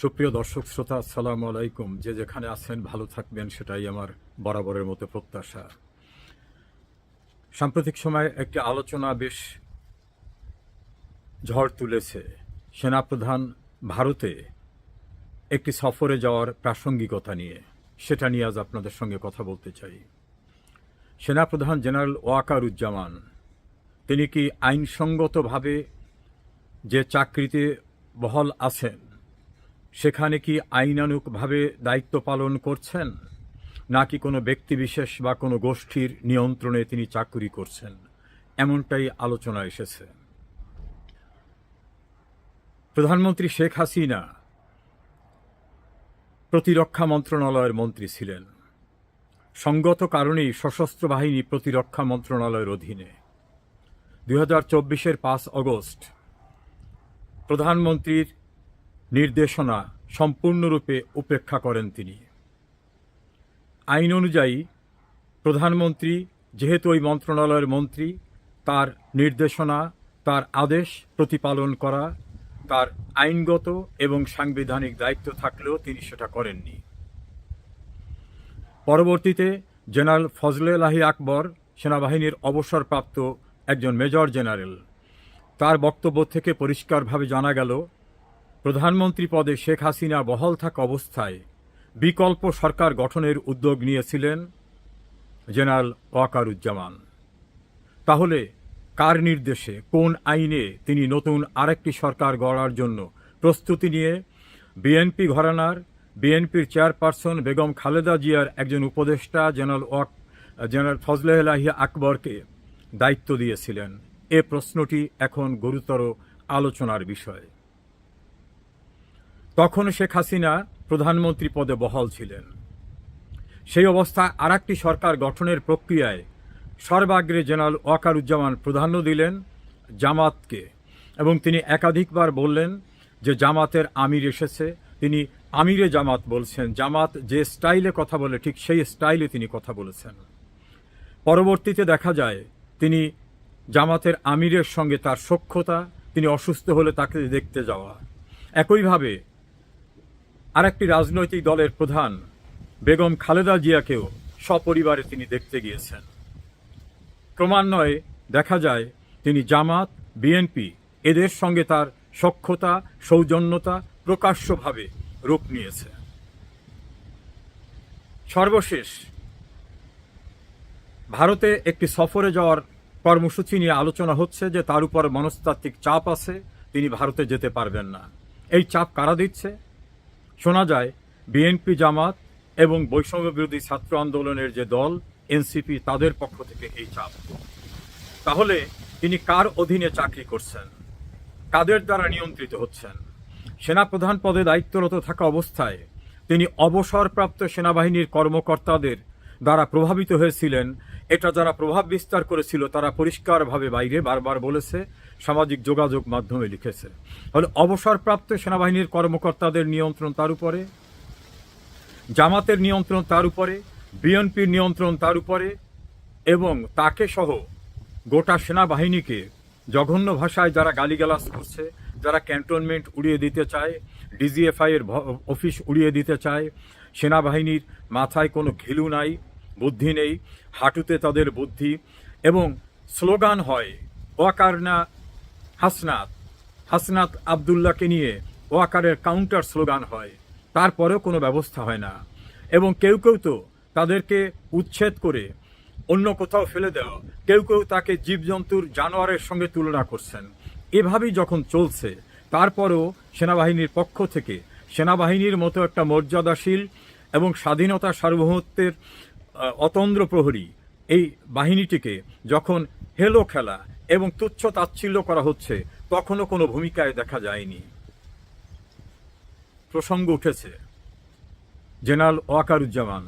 সুপ্রিয় দর্শক, শ্রোতা, আসসালামু আলাইকুম। যে যেখানে আছেন, ভালো থাকবেন, সেটাই আমার বরাবরের মতো প্রত্যাশা। সাম্প্রতিক সময়ে একটি আলোচনা বেশ ঝড় তুলেছে। সেনাপ্রধান ভারতে একটি সফরে যাওয়ার প্রাসঙ্গিকতা নিয়ে। সেটা নিয়ে আজ আপনাদের সঙ্গে কথা বলতে চাই। সেনাপ্রধান জেনারেল ওয়াকারুজ্জামান, তিনি কি আইনসঙ্গতভাবে যে চাকরিতে বহল আছেন সেখানে কি আইনানুগভাবে দায়িত্ব পালন করছেন? নাকি কোনো ব্যক্তিবিশেষ বা কোনো গোষ্ঠীর নিয়ন্ত্রণে তিনি চাকুরি করছেন? এমনটাই আলোচনা এসেছে। প্রধানমন্ত্রী শেখ হাসিনা প্রতিরক্ষা মন্ত্রণালয়ের মন্ত্রী ছিলেন। সঙ্গত কারণেই সশস্ত্র বাহিনী প্রতিরক্ষা মন্ত্রণালয়ের অধীনে। দুই হাজার চব্বিশের পাঁচ অগস্ট প্রধানমন্ত্রীর নির্দেশনা সম্পূর্ণরূপে উপেক্ষা করেন তিনি। আইন অনুযায়ী, প্রধানমন্ত্রী, যেহেতু ওই মন্ত্রণালয়ের মন্ত্রী, তার নির্দেশনা, তার আদেশ প্রতিপালন করা, তার আইনগত এবং সাংবিধানিক দায়িত্ব থাকলেও তিনি সেটা করেননি। পরবর্তীতে জেনারেল ফজলে লাহি আকবর সেনাবাহিনীর অবসরপ্রাপ্ত একজন মেজর জেনারেল। তার বক্তব্য থেকে পরিষ্কারভাবে জানা গেল প্রধানমন্ত্রী পদে শেখ হাসিনা বহাল থাকা অবস্থায় বিকল্প সরকার গঠনের উদ্যোগ নিয়েছিলেন জেনারেল ওয়াকারুজ্জামান। তাহলে কার নির্দেশে, কোন আইনে তিনি নতুন আরেকটি সরকার গড়ার জন্য প্রস্তুতি নিয়ে বিএনপি ঘরানার, বিএনপির চেয়ারপারসন বেগম খালেদা জিয়ার একজন উপদেষ্টা জেনারেল ওয়াক, জেনারেল ফজলেলাহি আকবরকে দায়িত্ব দিয়েছিলেন। এ প্রশ্নটি এখন গুরুতর আলোচনার বিষয়। তখন শেখ হাসিনা প্রধানমন্ত্রী পদে বহাল ছিলেন। সেই অবস্থায় আর সরকার গঠনের প্রক্রিয়ায় সর্বাগ্রে জেনারেল ওয়াকারুজ্জামান প্রাধান্য দিলেন জামাতকে এবং তিনি একাধিকবার বললেন যে জামাতের আমির এসেছে। তিনি আমিরে জামাত বলছেন। জামাত যে স্টাইলে কথা বলে ঠিক সেই স্টাইলে তিনি কথা বলেছেন। পরবর্তীতে দেখা যায় তিনি জামাতের আমিরের সঙ্গে তার সখ্যতা, তিনি অসুস্থ হলে তাকে দেখতে যাওয়া। একইভাবে আরেকটি রাজনৈতিক দলের প্রধান বেগম খালেদা জিয়াকেও সপরিবারে তিনি দেখতে গিয়েছেন। ক্রমান্বয়ে দেখা যায়, তিনি জামাত, বিএনপি, এদের সঙ্গে তার সক্ষতা সৌজন্যতা প্রকাশ্যভাবে রূপ নিয়েছে। সর্বশেষ, ভারতে একটি সফরে যাওয়ার কর্মসূচি নিয়ে আলোচনা হচ্ছে যে তার উপর মনস্তাত্ত্বিক চাপ আছে, তিনি ভারতে যেতে পারবেন না। এই চাপ কারা দিচ্ছে? শোনা যায় বিএনপি জামাত এবং বৈষম্য বিরোধী ছাত্র আন্দোলনের যে দল এনসিপি তাদের পক্ষ থেকে এই চাপ। তাহলে তিনি কার অধীনে চাকরি করছেন? কাদের দ্বারা নিয়ন্ত্রিত হচ্ছেন? সেনাপ্রধান পদে দায়িত্বরত থাকা অবস্থায় তিনি অবসরপ্রাপ্ত সেনাবাহিনীর কর্মকর্তাদের দ্বারা প্রভাবিত হয়েছিলেন, এটা যারা প্রভাব বিস্তার করেছিল, তারা পরিষ্কারভাবে বাইরে বারবার বলেছে, সামাজিক যোগাযোগ মাধ্যমে লিখেছে। ফলে অবসরপ্রাপ্ত সেনাবাহিনীর কর্মকর্তাদের নিয়ন্ত্রণ তার উপরে, জামাতের নিয়ন্ত্রণ তার উপরে, বিএনপির নিয়ন্ত্রণ তার উপরে, এবং তাকে সহ গোটা সেনাবাহিনীকে জঘন্য ভাষায় যারা গালিগালাজ করছে, যারা ক্যান্টনমেন্ট উড়িয়ে দিতে চায় ডিজিএফআই এর ভ- অফিস উড়িয়ে দিতে চায়, সেনাবাহিনীর মাথায় কোনো ঘিলু নাই বুদ্ধি নেই, হাঁটুতে তাদের বুদ্ধি এবং স্লোগান হয়, ওয়াকারনা হাসনাত হাসনাত আবদুল্লাহকে নিয়ে ওয়াকারের কাউন্টার স্লোগান হয়, তারপরেও কোনো ব্যবস্থা হয় না। এবং কেউ কেউ তো তাদেরকে উচ্ছেদ করে অন্য কোথাও ফেলে দেওয়া, কেউ কেউ তাকে জীবজন্তুর জানোয়ারের সঙ্গে তুলনা করছেন। এভাবেই যখন চলছে, তারপরও সেনাবাহিনীর পক্ষ থেকে সেনাবাহিনীর মতো একটা মর্যাদাশীল এবং স্বাধীনতা সার্বভৌমত্বের অতন্দ্র প্রহরী এই বাহিনীটিকে যখন হেলো খেলা এবং তুচ্ছ তাচ্ছিল্য করা হচ্ছে, তখনও কোনো ভূমিকায় দেখা যায়নি। প্রসঙ্গ উঠেছে, জেনারেল ওয়াকারুজ্জামান,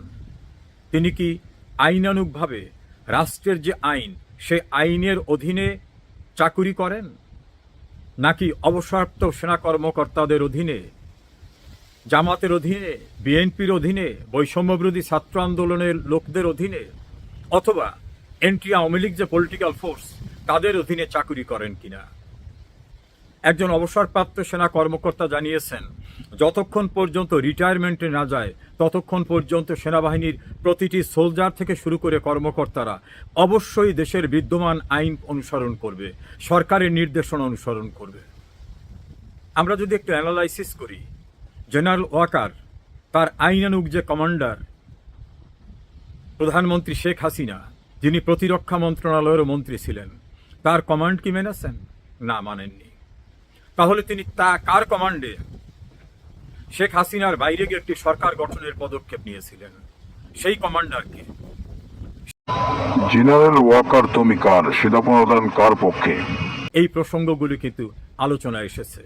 তিনি কি আইনানুগভাবে রাষ্ট্রের যে আইন, সে আইনের অধীনে চাকুরি করেন? নাকি অবসরপ্রাপ্ত সেনা কর্মকর্তাদের অধীনে জামাতের অধীনে, বিএনপির অধীনে, বৈষম্যবিরোধী ছাত্র আন্দোলনের লোকদের অধীনে, অথবা এন্টি আওয়ামী লীগ যে পলিটিক্যাল ফোর্স তাদের অধীনে চাকুরি করেন কিনা? একজন অবসরপ্রাপ্ত সেনা কর্মকর্তা জানিয়েছেন, যতক্ষণ পর্যন্ত রিটায়ারমেন্টে না যায়, ততক্ষণ পর্যন্ত সেনাবাহিনীর প্রতিটি সোলজার থেকে শুরু করে কর্মকর্তারা অবশ্যই দেশের বিদ্যমান আইন অনুসরণ করবে, সরকারের নির্দেশনা অনুসরণ করবে। আমরা যদি একটু অ্যানালাইসিস করি জেনারেল ওয়াকার তার আইনানুগ যে কমান্ডার প্রধানমন্ত্রী শেখ হাসিনা যিনি প্রতিরক্ষা মন্ত্রণালয়ের মন্ত্রী ছিলেন তার কমান্ড কি মেনেছেন? না মানেননি। তাহলে তিনি তা কার কমান্ডে? শেখ হাসিনার বাইরে গিয়ে একটি সরকার গঠনের পদক্ষেপ নিয়েছিলেন। সেই কমান্ডারকে জেনারেল ওয়াকার তুমি কার? সেটা প্রদান কার পক্ষে? এই প্রসঙ্গগুলি কিন্তু আলোচনায় এসেছে।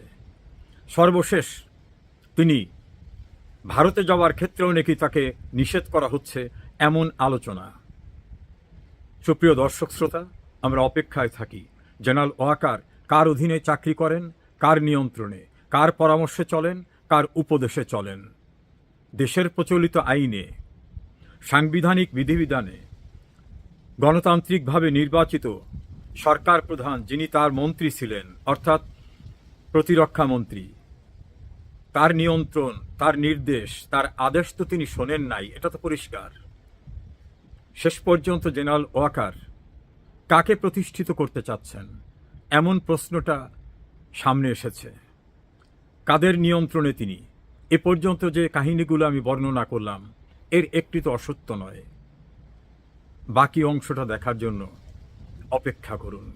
সর্বশেষ তিনি ভারতে যাওয়ার ক্ষেত্রেও নাকি তাকে নিষেধ করা হচ্ছে এমন আলোচনা। সুপ্রিয় দর্শক শ্রোতা, আমরা অপেক্ষায় থাকি। জেনারেল ওয়াকার কার অধীনে চাকরি করেন, কার নিয়ন্ত্রণে, কার পরামর্শে চলেন, কার উপদেশে চলেন। দেশের প্রচলিত আইনে, সাংবিধানিক বিধিবিধানে গণতান্ত্রিকভাবে নির্বাচিত সরকার প্রধান যিনি তার মন্ত্রী ছিলেন, অর্থাৎ প্রতিরক্ষা মন্ত্রী তার নিয়ন্ত্রণ, তার নির্দেশ, তার আদেশ তো তিনি শোনেন নাই, এটা তো পরিষ্কার। শেষ পর্যন্ত জেনারেল ওয়াকার কাকে প্রতিষ্ঠিত করতে চাচ্ছেন? এমন প্রশ্নটা সামনে এসেছে। কাদের নিয়ন্ত্রণে তিনি? এ পর্যন্ত যে কাহিনীগুলো আমি বর্ণনা করলাম, এর একটি তো অসত্য নয়। বাকি অংশটা দেখার জন্য অপেক্ষা করুন।